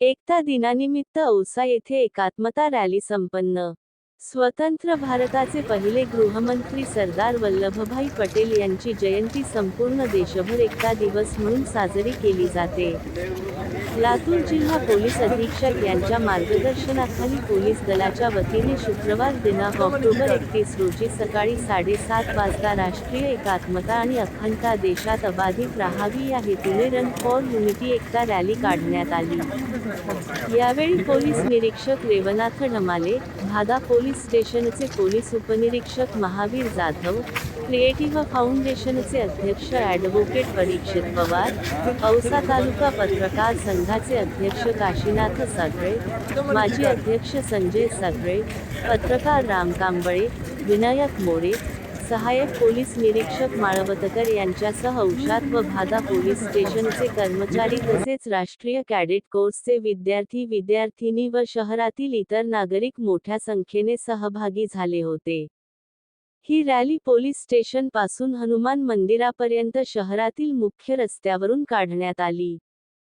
एकता दिनानिमित्त औसा येथे एकात्मता रॅली संपन्न. स्वतंत्र भारताचे पहिले गृहमंत्री सरदार वल्लभभाई पटेल यांची जयंती संपूर्ण देशभर एकता दिवस म्हणून साजरी केली जाते. लातूर जिल्हा पोलीस अधीक्षक यांच्या मार्गदर्शनाखाली पोलीस दलाच्या वतीने शुक्रवार दिनांक ऑक्टोबर एकतीस रोजी सकाळी साडेसात वाजता राष्ट्रीय एकात्मता आणि अखंडता देशात अबाधित राहावी या हेतूने रन फॉर युनिटी एकता रॅली काढण्यात आली. यावेळी पोलीस निरीक्षक रेवनाथ नमाले भादा पोलीस स्टेशनचे पोलीस उपनिरीक्षक महावीर जाधव क्रिएटिव्ह फाउंडेशनचे अध्यक्ष ॲडव्होकेट परीक्षित पवार औसा तालुका पत्रकार संघाचे अध्यक्ष काशीनाथ सगळे माजी अध्यक्ष संजय सगळे पत्रकार राम कांबळे विनायक मोरे सहाय्यक पोलीस निरीक्षक माळवतकर यांच्यासह औषात व भादा पोलीस स्टेशनचे कर्मचारी तसेच राष्ट्रीय कॅडेट कोर्सचे विद्यार्थी विद्यार्थिनी व शहरातील इतर नागरिक मोठ्या संख्येने सहभागी झाले होते. ही रॅली पोलीस स्टेशनपासून हनुमान मंदिरापर्यंत शहरातील मुख्य रस्त्यावरून काढण्यात आली.